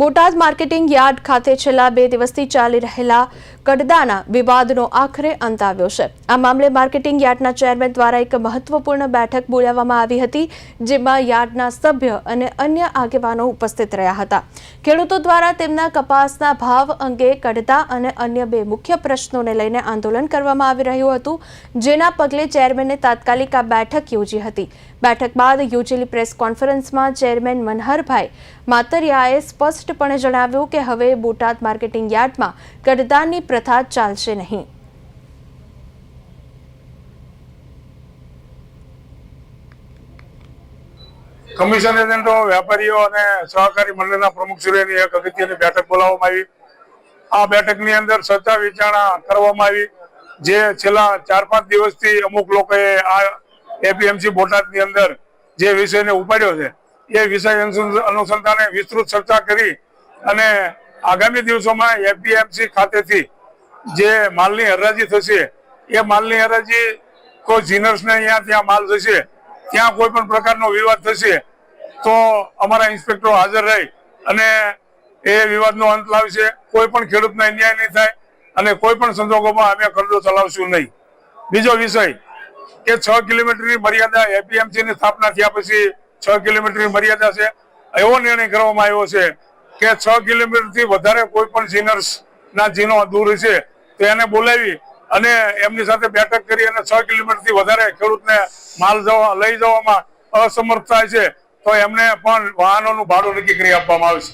Botad marketing yard ખાતે છેલ્લા બે દિવસથી ચાલી રહેલા કડદાના વિવાદનો આખરે અંત આવ્યો છે. આ મામલે માર્કેટિંગ યાર્ડના ચેરમેન દ્વારા એક મહત્વપૂર્ણ બેઠક બોલાવવામાં આવી હતી, જેમાં યાર્ડના સભ્ય અને અન્ય આગેવાનો ઉપસ્થિત રહ્યા હતા. ખેડૂતો દ્વારા તેમના કપાસના ભાવ અંગે કડદા અને અન્ય બે મુખ્ય પ્રશ્નોને લઈને આંદોલન કરવામાં આવી રહ્યું હતું, જેના પગલે ચેરમેને તાત્કાલિક આ બેઠક યોજી હતી. બેઠક બાદ યોજેલી પ્રેસ કોન્ફરન્સમાં ચેરમેન મનહરભાઈ માતરિયાએ સ્પષ્ટપણે જણાવ્યું કે હવે બોટાદ માર્કેટિંગ યાર્ડમાં કડદાની પ્રથા ચાલશે નહીં. કમિશન એજન્ટો વેપારીઓ અને સહકારી મંડળના પ્રમુખશ્રીઓની એક અગત્યની બેઠક બોલાવવામાં આવી. આ બેઠકની અંદર સત્તા વિચારણા કરવામાં આવી, જે છેલ્લા ચાર પાંચ દિવસથી અમુક લોકોએ આ એપીએમસી બોટાદની અંદર જે વિષયને ઉપાડ્યો છે એ વિષય અનુસં- અનુસંધાને વિસ્તૃત ચર્ચા કરી અને આગામી દિવસોમાં એપીએમસી ખાતેથી જે માલની હરાજી થશે, એ માલની હરાજી કોઈ જીનર્સને અહીંયા ત્યાં માલ જશે ત્યાં કોઈ પણ પ્રકારનો વિવાદ થશે, તો અમારા ઇન્સ્પેક્ટરો હાજર રહી અને એ વિવાદનો અંત લાવશે. કોઈ પણ ખેડૂતને અન્યાય નહીં થાય અને કોઈ પણ સંજોગોમાં અમે કરજો ચલાવશું નહીં. બીજો વિષય, કે છ કિલોમીટરની મર્યાદા એપીએમસીની સ્થાપના થયા પછી છ કિલોમીટરની મર્યાદા છે. એવો નિર્ણય કરવામાં આવ્યો છે કે છ કિલોમીટરથી વધારે કોઈ પણ સિનર્સ ના જીનો દૂર છે તો એને બોલાવી અને એમની સાથે બેઠક કરી અને છ કિલોમીટરથી વધારે ખેડૂતને માલ જવા, લઈ જવામાં અસમર્થ થાય છે, તો એમને પણ વાહનોનું ભાડું નક્કી કરી આપવામાં આવશે